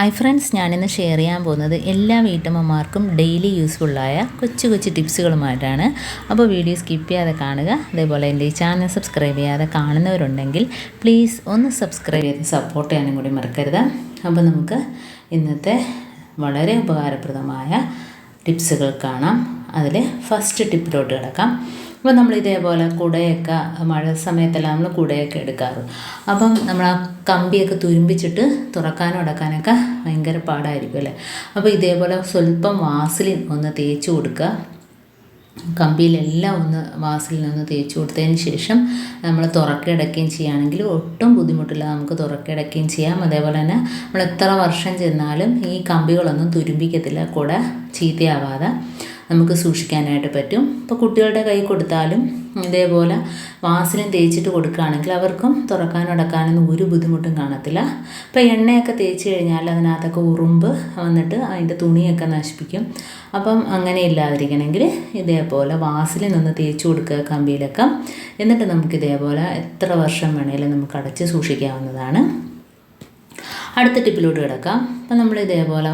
Hi friends ഞാനിന്ന് share ചെയ്യാൻ പോകുന്നത് എല്ലാ വീട്ടമ്മമാർക്കും ഡെയിലി യൂസ്ഫുള്ളായ കൊച്ചു കൊച്ചു ടിപ്സുകളുമായിട്ടാണ് അപ്പോൾ വീഡിയോ സ്കിപ്പ് ചെയ്യാതെ കാണുക. അതേപോലെ എന്റെ ഈ ചാനൽ സബ്സ്ക്രൈബ് ചെയ്യാതെ കാണുന്നവരുണ്ടെങ്കിൽ പ്ലീസ് ഒന്ന് സബ്സ്ക്രൈബ് ചെയ്ത് സപ്പോർട്ട് ചെയ്യാനും കൂടി മറക്കരുത്. അപ്പോൾ നമുക്ക് ഇന്നത്തെ വളരെ ഉപകാരപ്രദമായ ടിപ്സുകൾ കാണാം. അതിൽ ഫസ്റ്റ് ടിപ്പിലോട്ട് കിടക്കാം. അപ്പോൾ നമ്മൾ ഇതേപോലെ കുടയൊക്കെ മഴ സമയത്തെല്ലാം നമ്മൾ കുടയൊക്കെ എടുക്കാറ്. അപ്പം നമ്മൾ ആ കമ്പിയൊക്കെ തുരുമ്പിച്ചിട്ട് തുറക്കാനും അടക്കാനൊക്കെ ഭയങ്കര പാടായിരിക്കും അല്ലേ? അപ്പോൾ ഇതേപോലെ സ്വല്പം വാസലിൻ ഒന്ന് തേച്ച് കൊടുക്കുക. കമ്പിയിലെല്ലാം ഒന്ന് വാസിൽ ഒന്ന് തേച്ച് കൊടുത്തതിന് ശേഷം നമ്മൾ തുറക്കടക്കുകയും ചെയ്യുകയാണെങ്കിൽ ഒട്ടും ബുദ്ധിമുട്ടില്ല. നമുക്ക് തുറക്കടക്കുകയും ചെയ്യാം. അതേപോലെ തന്നെ നമ്മൾ എത്ര വർഷം ചെന്നാലും ഈ കമ്പികളൊന്നും തുരുമ്പിക്കത്തില്ല. കൂടെ ചീത്തയാവാതെ. നമുക്ക് സൂക്ഷിക്കാനായിട്ട് പറ്റും. ഇപ്പോൾ കുട്ടികളുടെ കൈ കൊടുത്താലും ഇതേപോലെ വാസനം തേച്ചിട്ട് കൊടുക്കുകയാണെങ്കിൽ അവർക്കും തുറക്കാനും അടക്കാനൊന്നും ഒരു ബുദ്ധിമുട്ടും കാണത്തില്ല. ഇപ്പോൾ എണ്ണയൊക്കെ തേച്ച് കഴിഞ്ഞാൽ അതിനകത്തൊക്കെ ഉറുമ്പ് വന്നിട്ട് അതിന്റെ തുണിയൊക്കെ നശിപ്പിക്കും. അപ്പം അങ്ങനെ ഇല്ലാതിരിക്കണമെങ്കിൽ ഇതേപോലെ വാസിലിൽ ഒന്ന് തേച്ച് കൊടുക്കുക കമ്പിയിലൊക്കെ. എന്നിട്ട് നമുക്ക് ഇതേപോലെ എത്ര വർഷം വേണേലും നമുക്ക് അടച്ച് സൂക്ഷിക്കാവുന്നതാണ്. അടുത്ത ടിപ്പിലോട്ട് കിടക്കാം. അപ്പം നമ്മൾ ഇതേപോലെ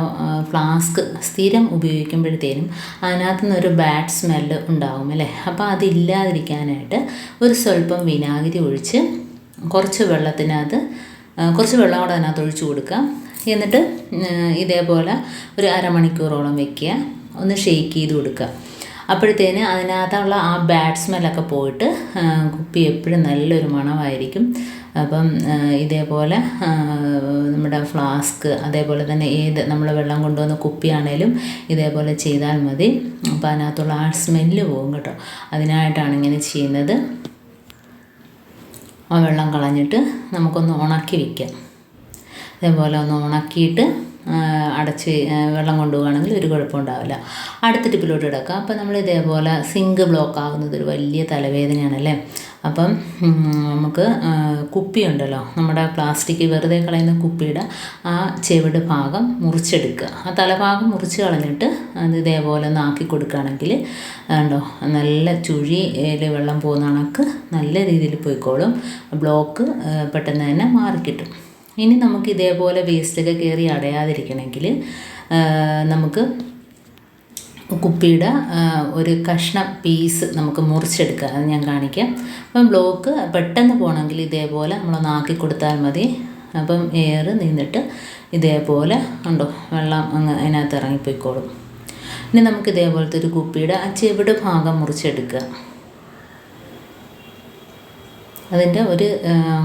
ഫ്ലാസ്ക് സ്ഥിരം ഉപയോഗിക്കുമ്പോഴത്തേനും അതിനകത്തു നിന്നൊരു ബാഡ് സ്മെല്ല് ഉണ്ടാകും അല്ലേ? അപ്പോൾ അതില്ലാതിരിക്കാനായിട്ട് ഒരു സ്വല്പം വിനാഗിരി ഒഴിച്ച് കുറച്ച് വെള്ളത്തിനകത്ത് കുറച്ച് വെള്ളം കൂടെ അതിനകത്ത് ഒഴിച്ചു കൊടുക്കുക. എന്നിട്ട് ഇതേപോലെ ഒരു അരമണിക്കൂറോളം വെക്കുക. ഒന്ന് ഷെയ്ക്ക് ചെയ്ത് കൊടുക്കുക. അപ്പോഴത്തേന് അതിനകത്തുള്ള ആ ബാഡ് സ്മെല്ലൊക്കെ പോയിട്ട് കുപ്പി എപ്പോഴും നല്ലൊരു മണമായിരിക്കും. അപ്പം ഇതേപോലെ നമ്മുടെ ഫ്ലാസ്ക് അതേപോലെ തന്നെ ഏത് നമ്മൾ വെള്ളം കൊണ്ടുവന്ന കുപ്പിയാണേലും ഇതേപോലെ ചെയ്താൽ മതി. അപ്പോൾ അതിനകത്തുള്ള ആ സ്മെല്ല് പോകും കേട്ടോ. അതിനായിട്ടാണ് ഇങ്ങനെ ചെയ്യുന്നത്. ആ വെള്ളം കളഞ്ഞിട്ട് നമുക്കൊന്ന് ഉണക്കി വയ്ക്കാം അതേപോലെ ഒന്ന് ഉണക്കിയിട്ട് അടച്ച് വെള്ളം കൊണ്ടുപോകുകയാണെങ്കിൽ ഒരു കുഴപ്പമുണ്ടാവില്ല അടുത്ത ടിപ്പിലോട്ട് കിടക്കാം. അപ്പോൾ നമ്മൾ ഇതേപോലെ സിങ്ക് ബ്ലോക്ക് ആകുന്നത് ഒരു വലിയ തലവേദനയാണല്ലേ? അപ്പം നമുക്ക് കുപ്പിയുണ്ടല്ലോ. നമ്മുടെ പ്ലാസ്റ്റിക് വെറുതെ കളയുന്ന കുപ്പിയുടെ ആ ചെവിട് ഭാഗം മുറിച്ചെടുക്കുക. ആ തലഭാഗം മുറിച്ച് കളഞ്ഞിട്ട് അത് ഇതേപോലെ ഒന്ന് ആക്കി കൊടുക്കുകയാണെങ്കിൽ ഉണ്ടോ നല്ല ചുഴിയിൽ വെള്ളം പോകുന്ന കണക്ക് നല്ല രീതിയിൽ പോയിക്കോളും. ബ്ലോക്ക് പെട്ടെന്ന് തന്നെ മാറിക്കിട്ടും. ഇനി നമുക്ക് ഇതേപോലെ വേസ്റ്റൊക്കെ കയറി അടയാതിരിക്കണമെങ്കിൽ നമുക്ക് കുപ്പിയുടെ ഒരു കഷ്ണം പീസ് നമുക്ക് മുറിച്ചെടുക്കുക അത് ഞാൻ കാണിക്കാം. അപ്പം ബ്ലോക്ക് പെട്ടെന്ന് പോകണമെങ്കിൽ ഇതേപോലെ നമ്മളൊന്ന് ആക്കി കൊടുത്താൽ മതി. അപ്പം എയർ നിന്നിട്ട് ഇതേപോലെ ഉണ്ടോ വെള്ളം അങ്ങ് അതിനകത്ത് ഇറങ്ങിപ്പോയിക്കോളും. ഇനി നമുക്ക് ഇതേപോലത്തെ ഒരു കുപ്പിയുടെ ആ ചെവിട് ഭാഗം മുറിച്ചെടുക്കുക. അതിന്റെ ഒരു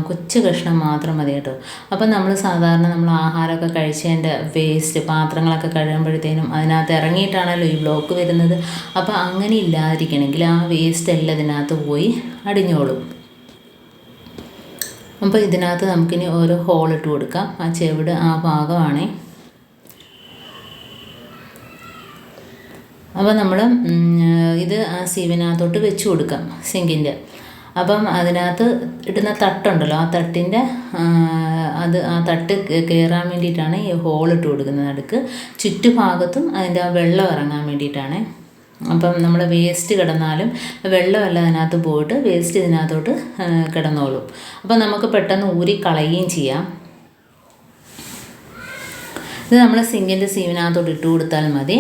കൊച്ചു കഷ്ണം മാത്രം മതി കേട്ടോ. അപ്പം നമ്മൾ സാധാരണ നമ്മൾ ആഹാരമൊക്കെ കഴിച്ചതിന്റെ വേസ്റ്റ് പാത്രങ്ങളൊക്കെ കഴുകുമ്പോഴത്തേനും അതിനകത്ത് ഇറങ്ങിയിട്ടാണല്ലോ ഈ ബ്ലോക്ക് വരുന്നത്. അപ്പോൾ അങ്ങനെ ഇല്ലാതിരിക്കണമെങ്കിൽ ആ വേസ്റ്റ് എല്ലാം ഇതിനകത്ത് പോയി അടിഞ്ഞോളും. അപ്പോൾ ഇതിനകത്ത് നമുക്കിനി ഓരോ ഇട്ട് കൊടുക്കാം. ആ ചെവിട് ആ ഭാഗമാണേ. അപ്പോൾ നമ്മൾ ഇത് ആ സീവിനകത്തോട്ട് വെച്ച് കൊടുക്കാം സിങ്കിന്റെ അപ്പം അതിനകത്ത് ഇടുന്ന തട്ടുണ്ടല്ലോ ആ തട്ടിന്റെ അത് ആ തട്ട് കയറാൻ വേണ്ടിയിട്ടാണ് ഈ ഹോൾ ഇട്ട് കൊടുക്കുന്നത് നടുക്ക്. ചുറ്റുഭാഗത്തും അതിന്റെ ആ വെള്ളം ഇറങ്ങാൻ വേണ്ടിയിട്ടാണ്. അപ്പം നമ്മൾ വേസ്റ്റ് കിടന്നാലും വെള്ളമല്ല അതിനകത്ത് പോയിട്ട് വേസ്റ്റ് ഇതിനകത്തോട്ട് കിടന്നോളും. അപ്പം നമുക്ക് പെട്ടെന്ന് ഊരി കളയുകയും ചെയ്യാം. ഇത് നമ്മൾ സിങ്കിന്റെ സീവിനകത്തോട്ട് ഇട്ട് കൊടുത്താൽ മതി.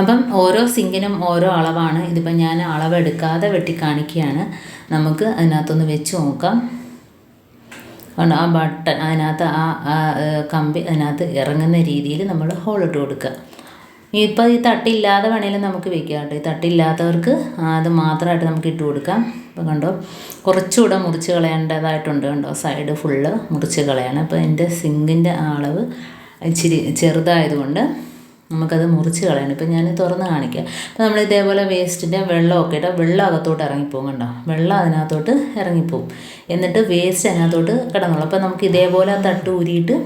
അപ്പം ഓരോ സിങ്കിനും ഓരോ അളവാണ്. ഇതിപ്പം ഞാൻ അളവെടുക്കാതെ വെട്ടി കാണിക്കുകയാണ് നമുക്ക് അതിനകത്തൊന്ന് വെച്ച് നോക്കാം. ആ ബട്ടൺ അതിനകത്ത് ആ കമ്പി അതിനകത്ത് ഇറങ്ങുന്ന രീതിയിൽ നമ്മൾ ഹോളിട്ട് കൊടുക്കുക. ഇപ്പോൾ ഈ തട്ടില്ലാതെ വേണേലും നമുക്ക് വെക്കാം കേട്ടോ. ഈ തട്ടില്ലാത്തവർക്ക് അത് മാത്രമായിട്ട് നമുക്ക് ഇട്ട് കൊടുക്കാം. ഇപ്പോൾ കണ്ടോ? കുറച്ചുകൂടെ മുറിച്ച് കളയേണ്ടതായിട്ടുണ്ട് കണ്ടോ? സൈഡ് ഫുള്ള് മുറിച്ച് കളയാണ്. അപ്പോൾ എന്റെ സിങ്കിന്റെ അളവ് ഇച്ചിരി ചെറുതായതുകൊണ്ട് നമുക്കത് മുറിച്ച് കളയണം. ഇപ്പം ഞാൻ തുറന്ന് കാണിക്കുക അപ്പോൾ നമ്മൾ ഇതേപോലെ വേസ്റ്റിന്റെ വെള്ളമൊക്കെ ഇട്ടാൽ വെള്ളം അകത്തോട്ട് ഇറങ്ങിപ്പോകും കണ്ടോ? വെള്ളം അതിനകത്തോട്ട് ഇറങ്ങിപ്പോകും എന്നിട്ട് വേസ്റ്റ് അതിനകത്തോട്ട് കിടന്നുള്ളൂ അപ്പോൾ നമുക്ക് ഇതേപോലെ തട്ട് ഊരിയിട്ട്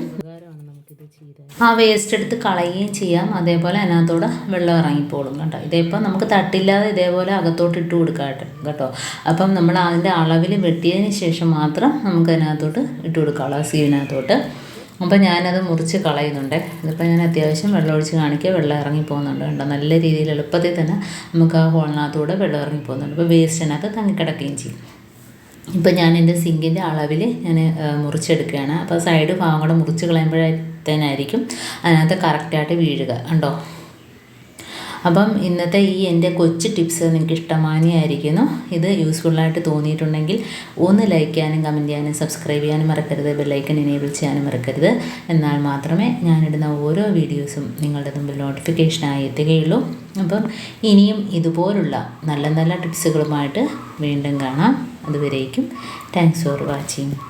ആ വേസ്റ്റ് എടുത്ത് കളയുകയും ചെയ്യാം. അതേപോലെ അതിനകത്തോടെ വെള്ളം ഇറങ്ങിപ്പോളും കേട്ടോ ഇതേപ്പം നമുക്ക് തട്ടില്ലാതെ ഇതേപോലെ അകത്തോട്ട് ഇട്ട് കൊടുക്കാട്ടെ കേട്ടോ അപ്പം നമ്മൾ അതിന്റെ അളവിൽ വെട്ടിയതിന് ശേഷം മാത്രം നമുക്ക് അതിനകത്തോട്ട് ഇട്ട് കൊടുക്കാം. സീവിനകത്തോട്ട്. അപ്പോൾ ഞാനത് മുറിച്ച് കളയുന്നുണ്ട്. ഇതിപ്പോൾ ഞാൻ അത്യാവശ്യം വെള്ളം ഒഴിച്ച് കാണിക്കുക. വെള്ളം ഇറങ്ങി പോകുന്നുണ്ട് കണ്ടോ? നല്ല രീതിയിൽ എളുപ്പത്തിൽ തന്നെ നമുക്ക് ആ ഹോളിനകത്തൂടെ വെള്ളം ഇറങ്ങി പോകുന്നുണ്ട്. ഇപ്പോൾ വേസ്റ്റിനകത്ത് തങ്ങിക്കിടക്കുകയും ചെയ്യും. ഇപ്പം ഞാൻ എന്റെ സിങ്കിന്റെ അളവിൽ ഞാൻ മുറിച്ചെടുക്കുകയാണ്. അപ്പോൾ സൈഡ് ഭാഗം കൂടെ മുറിച്ച് കളയുമ്പോഴത്തേനായിരിക്കും അതിനകത്ത് കറക്റ്റായിട്ട് വീഴുക. കണ്ടോ? അപ്പം ഇന്നത്തെ ഈ എന്റെ കൊച്ചു ടിപ്സ് നിങ്ങൾക്ക് ഇഷ്ടമാനിയായിരിക്കുന്നു. ഇത് യൂസ്ഫുള്ളായിട്ട് തോന്നിയിട്ടുണ്ടെങ്കിൽ ഒന്ന് ലൈക്ക് ചെയ്യാനും കമന്റ് ചെയ്യാനും സബ്സ്ക്രൈബ് ചെയ്യാനും മറക്കരുത്. ബെല്ലൈക്കൺ എനേബിൾ ചെയ്യാനും മറക്കരുത്. എന്നാൽ മാത്രമേ ഞാനിടുന്ന ഓരോ വീഡിയോസും നിങ്ങളുടെ മുമ്പിൽ നോട്ടിഫിക്കേഷനായി എത്തുകയുള്ളൂ. അപ്പം ഇനിയും ഇതുപോലുള്ള നല്ല നല്ല ടിപ്സുകളുമായിട്ട് വീണ്ടും കാണാം. അതുവരേക്കും താങ്ക്സ് ഫോർ വാച്ചിങ്